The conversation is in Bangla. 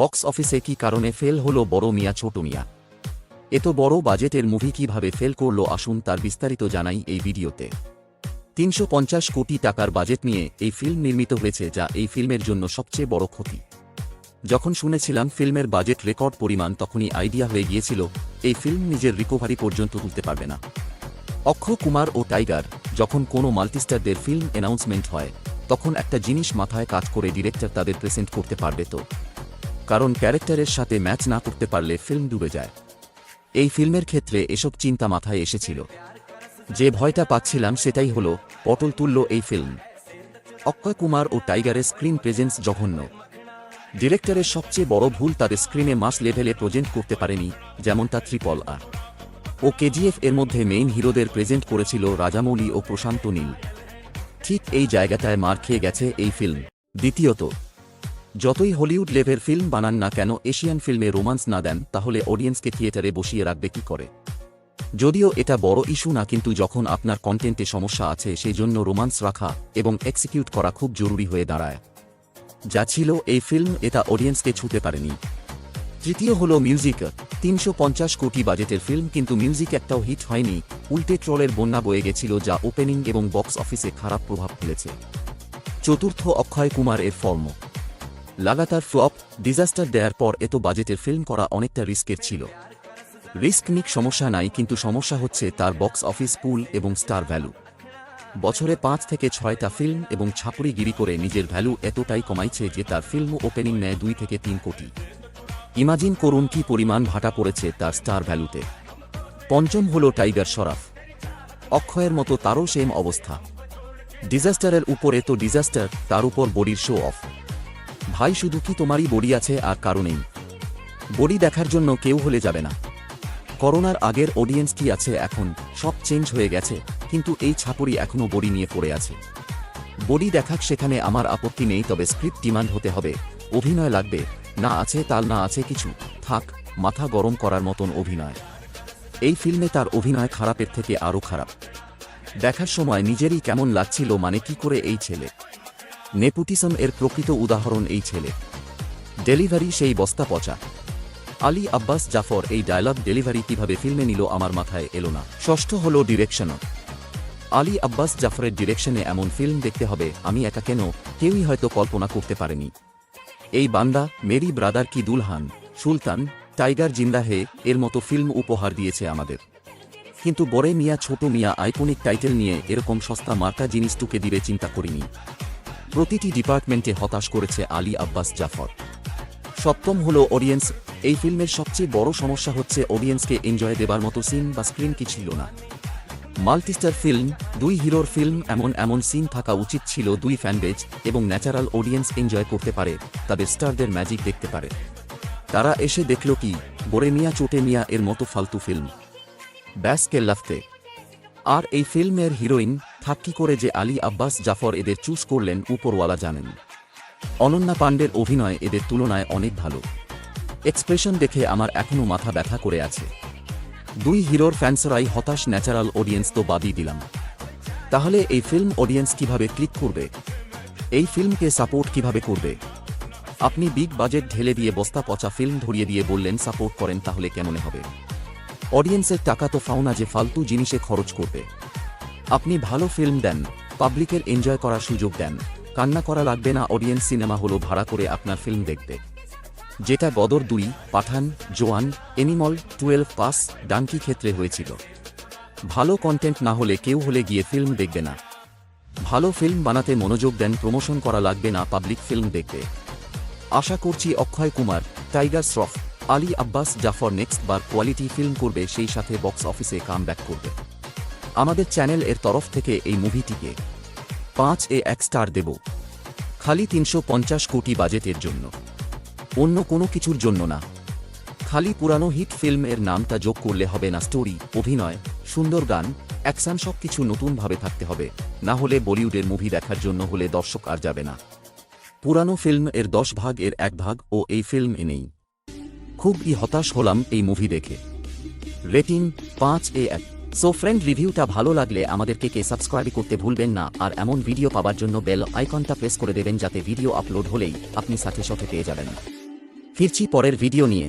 বক্স অফিসে কি কারণে ফেল হলো বড় মিয়া, ছোট মিয়া? এত বড় বাজেটের মুভি কীভাবে ফেল করল আসুন তার বিস্তারিত জানাই এই ভিডিওতে। তিনশো পঞ্চাশ কোটি টাকার বাজেট নিয়ে এই ফিল্ম নির্মিত হয়েছে যা এই ফিল্মের জন্য সবচেয়ে বড় ক্ষতি। যখন শুনেছিলাম ফিল্মের বাজেট রেকর্ড পরিমাণ, তখনই আইডিয়া হয়ে গিয়েছিল, এই ফিল্ম নিজের রিকভারি পর্যন্ত তুলতে পারবে না। অক্ষয় কুমার ও টাইগার যখন কোনো মাল্টিস্টারদের ফিল্ম অ্যানাউন্সমেন্ট হয়, তখন একটা জিনিস মাথায় কাজ করে ডিরেক্টর তাদের প্রেজেন্ট করতে পারবে তো। কারণ ক্যারেক্টারের সাথে ম্যাচ না করতে পারলে ফিল্ম ডুবে যায়। এই ফিল্মের ক্ষেত্রে এসব চিন্তা মাথায় এসেছিল। যে ভয়টা পাচ্ছিলাম সেটাই হল পটল তুলল এই ফিল্ম। অক্ষয় কুমার ও টাইগারের স্ক্রিন প্রেজেন্স জঘন্য। ডিরেক্টরের সবচেয়ে বড় ভুল তাদের স্ক্রিনে মাস লেভেলে প্রেজেন্ট করতে পারেনি যেমন যেমনটা ত্রিপল আর। ও কেজিএফ এর মধ্যে মেইন হিরোদের প্রেজেন্ট করেছিল রাজামৌলি ও প্রশান্ত নীল। ঠিক এই জায়গাটায় মার খেয়ে গেছে এই ফিল্ম। দ্বিতীয়ত যতই হলিউড লেভের ফিল্ম বানান না কেন, এশিয়ান ফিল্মে রোমান্স না দেন, তাহলে অডিয়েন্সকে থিয়েটারে বসিয়ে রাখবে কি করে? যদিও এটা বড় ইস্যু না, কিন্তু যখন আপনার কন্টেন্টে সমস্যা আছে সেই জন্য রোমান্স রাখা এবং এক্সিকিউট করা খুব জরুরি হয়ে দাঁড়ায়। যা ছিল এই ফিল্ম, এটা অডিয়েন্সকে ছুতে পারেনি। তৃতীয় হল মিউজিক। তিনশো পঞ্চাশ কোটি বাজেটের ফিল্ম, কিন্তু মিউজিক একটাও হিট হয়নি। উল্টে ট্রলের বন্যা বয়ে গেছিল, যা ওপেনিং এবং বক্স অফিসে খারাপ প্রভাব ফেলেছে। চতুর্থ অক্ষয় কুমার এর ফর্ম। লাগাতার ফ্লপ, ডিজাস্টার দেওয়ার পর এত বাজেটের ফিল্ম করা অনেকটা রিস্কের ছিল। রিস্ক নিক সমস্যা নাই, কিন্তু সমস্যা হচ্ছে তার বক্স অফিস, পুল এবং স্টার ভ্যালু। বছরে পাঁচ থেকে ছয়টা ফিল্ম এবং ছাপুরিগিরি করে নিজের ভ্যালু এতটাই কমাইছে যে তার ফিল্ম ওপেনিং নেয় দুই থেকে তিন কোটি। ইমাজিন করুন কি পরিমাণ ভাটা পড়েছে তার স্টার ভ্যালুতে। পঞ্চম হল টাইগার শরাফ অক্ষয়ের মতো তারও সেম অবস্থা। ডিজাস্টারের উপরে তো ডিজাস্টার, তার উপর বডির শো অফ ভাই, শুধু কি তোমারই বডি আছে আর কারণেই বডি দেখার জন্য কেউ হলে যাবে না। করোনার আগের অডিয়েন্স কি আছে এখন? সব চেঞ্জ হয়ে গেছে, কিন্তু এই ছাপুরি এখনও বডি নিয়ে পড়ে আছে। বডি দেখাক সেখানে আমার আপত্তি নেই, তবে স্ক্রিপ্ট ডিমান্ড হতে হবে। অভিনয় লাগবে। না আছে তাল, না আছে কিছু। থাক, মাথা গরম করার মতন অভিনয়। এই ফিল্মে তার অভিনয় খারাপের থেকে আরও খারাপ। দেখার সময় নিজেরই কেমন লাগছিল মানে কি করে এই ছেলে? নেপুটিসম এর প্রকৃত উদাহরণ এই ছেলে। ডেলিভারি সেই বস্তা পচা। আলী আব্বাস জাফর এই ডায়লগ ডেলিভারি কীভাবে ফিল্মে নিল আমার মাথায় এলো না। ষষ্ঠ হল ডিরেকশনও। আলী আব্বাস জাফরের ডিরেকশনে এমন ফিল্ম দেখতে হবে, আমি একা কেন? কেউই হয়তো কল্পনা করতে পারেনি। এই বান্দা, মেরি ব্রাদার কি দুলহান? সুলতান, টাইগার জিন্দা হে, এর মতো ফিল্ম উপহার দিয়েছে আমাদের। কিন্তু বড়ে মিয়া, ছোট মিয়া, আইকনিক টাইটেল নিয়ে এরকম সস্তা মার্কা জিনিসটুকে দিবে চিন্তা করিনি। প্রতিটি ডিপার্টমেন্টে হতাশ করেছে আলী আব্বাস জাফর। সপ্তম হল অডিয়েন্স। এই ফিল্মের সবচেয়ে বড় সমস্যা হচ্ছে অডিয়েন্সকে এনজয় দেবার মতো সিন বা স্ক্রিন কি ছিল না। মাল্টিস্টার ফিল্ম, দুই হিরোর ফিল্ম এমন এমন সিন থাকা উচিত ছিল দুই ফ্যানবেজ এবং ন্যাচারাল অডিয়েন্স এনজয় করতে পারে, তাদের স্টারদের ম্যাজিক দেখতে পারে। তারা এসে দেখল কি, বড়ে মিয়া চোটে মিয়া এর মতো ফালতু ফিল্ম। ব্যাস কেল্লাফতে আর এই ফিল্মের হিরোইন থাক্কি করে যে আলী আব্বাস জাফর এদের চুজ করলেন উপরওয়ালা জানেন। অনন্যা পাণ্ডের অভিনয় এদের তুলনায় অনেক ভালো। এক্সপ্রেশন দেখে আমার এখনও মাথা ব্যথা করে আছে। দুই হিরোর ফ্যান্সরাই হতাশ ন্যাচারাল অডিয়েন্স তো বাদই দিলাম। তাহলে এই ফিল্ম অডিয়েন্স কীভাবে ক্লিক করবে? এই ফিল্মকে সাপোর্ট কীভাবে করবে? আপনি বিগ বাজেট ঢেলে দিয়ে বস্তা পচা ফিল্ম ধরিয়ে দিয়ে বললেন, সাপোর্ট করেন তাহলে কেমনে হবে? অডিয়েন্সের টাকা তো ফাওনা যে ফালতু জিনিসে খরচ করবে। আপনি ভালো ফিল্ম দেন পাবলিকের এনজয় করার সুযোগ দেন। কান্না করা লাগবে না অডিয়েন্স সিনেমা হলো ভাড়া করে আপনার ফিল্ম দেখতে। যেটা গদর দুই, পাঠান, জোয়ান এনিমল টুয়েলভ পাস ডাঙ্কি ক্ষেত্রে হয়েছিল। ভালো কন্টেন্ট না হলে কেউ হলে গিয়ে ফিল্ম দেখবে না। ভালো ফিল্ম বানাতে মনোযোগ দেন প্রমোশন করা লাগবে না পাবলিক ফিল্ম দেখবে আশা করছি অক্ষয় কুমার টাইগার শ্রফ আলী আব্বাস জাফর নেক্সট বার কোয়ালিটি ফিল্ম করবে, সেই সাথে বক্স অফিসে কাম ব্যাক করবে। আমাদের চ্যানেল এর তরফ থেকে এই মুভিটিকে পাঁচ এ এক স্টার দেব। খালি তিনশো পঞ্চাশ কোটি বাজেটের জন্য। অন্য কোনো কিছুর জন্য না। খালি পুরানো হিট ফিল্ম এর নামটা যোগ করলে হবে না স্টোরি, অভিনয়, সুন্দর গান, অ্যাকশন সব কিছু নতুনভাবে থাকতে হবে। না হলে বলিউডের মুভি দেখার জন্য হলে দর্শক আর যাবে না। পুরানো ফিল্ম এর দশ ভাগ এর এক ভাগ ও এই ফিল্ম এনেই খুবই হতাশ হলাম এই মুভি দেখে। রেটিং পাঁচ এ এক। সো ফ্রেন্ড রিভিউটা ভালো লাগলে আমাদেরকে কে সাবস্ক্রাইব করতে ভুলবেন না, আর এমন ভিডিও পাওয়ার জন্য বেল আইকনটা প্রেস করে দেবেন যাতে ভিডিও আপলোড হলেই আপনি সাথে সাথে পেয়ে যাবেন। ফিরছি পরের ভিডিও নিয়ে।